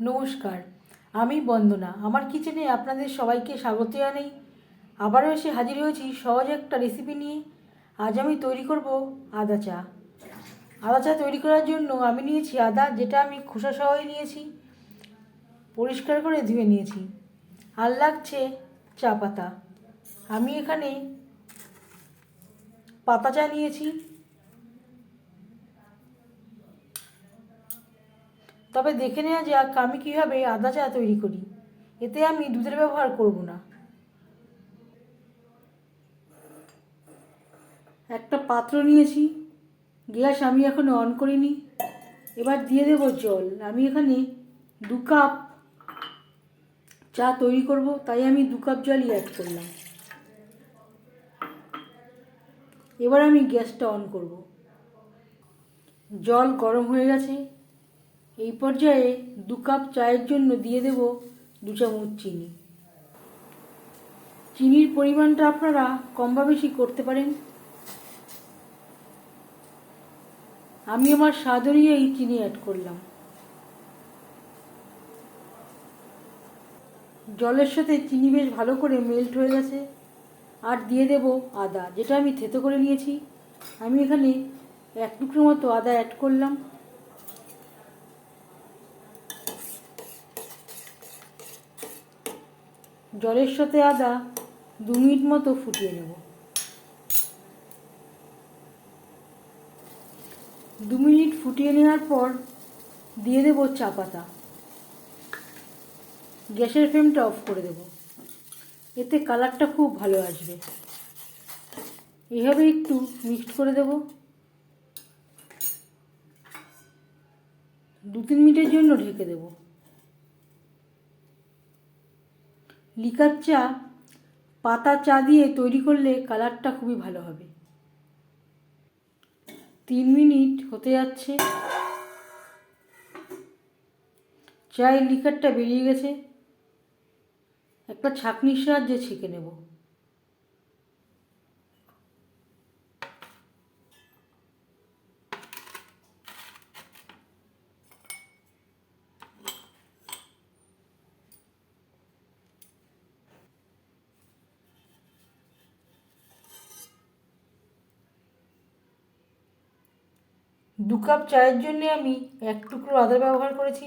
নমস্কার, আমি বন্দনা। আমার কিচেনে আপনাদের সবাইকে স্বাগত জানাই। আবারও এসে হাজির হয়েছি সহজ একটা রেসিপি নিয়ে। আজ আমি তৈরি করব আদা চা। আদা চা তৈরি করার জন্য আমি নিয়েছি আদা, যেটা আমি খোসা সহই নিয়েছি। পরিষ্কার করে ধুয়ে নিয়েছি। আর লাগছে চা পাতা। আমি এখানে পাতা চা নিয়েছি। তবে দেখে নেওয়া যাক আমি কীভাবে আদা চা তৈরি করি। এতে আমি দুধের ব্যবহার করব না। একটা পাত্র নিয়েছি। গ্যাস আমি এখনও অন করিনি। এবার দিয়ে দেব জল। আমি এখানে দু কাপ চা তৈরি করব, তাই আমি দু কাপ জলই অ্যাড করলাম। এবার আমি গ্যাসটা অন করব। জল গরম হয়ে গেছে। এই পর্যায়ে দু কাপ চায়ের জন্য দিয়ে দেব দু চামচ চিনি। চিনির পরিমাণটা আপনারা কম বা বেশি করতে পারেন। আমি আমার স্বাদ অনুযায়ী চিনি অ্যাড করলাম। জলের সাথে চিনি বেশ ভালো করে মেল্ট হয়ে গেছে। আর দিয়ে দেব আদা, যেটা আমি থেতো করে নিয়েছি। আমি এখানে এক টুকরো মতো আদা অ্যাড করলাম। জলের সাথে আদা দু মিনিট মতো ফুটিয়ে নেব। দু মিনিট ফুটিয়ে নেওয়ার পর দিয়ে দেব চা পাতা। গ্যাসের ফ্লেমটা অফ করে দেব। এতে কালারটা খুব ভালো আসবে। এভাবে একটু মিক্সড করে দেব। দু তিন মিনিটের জন্য ঢেকে দেবো। লিকার চা পাতা চা দিয়ে তৈরি করলে কালারটা খুবই ভালো হবে। তিন মিনিট হতে যাচ্ছে। চায়ের লিকারটা বেরিয়ে গেছে। একটা ছাঁকনির সাহায্যে ছেঁকে নেব। দু কাপ চায়ের জন্যে আমি এক টুকরো আদা ব্যবহার করেছি।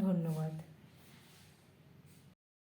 ধন্যবাদ।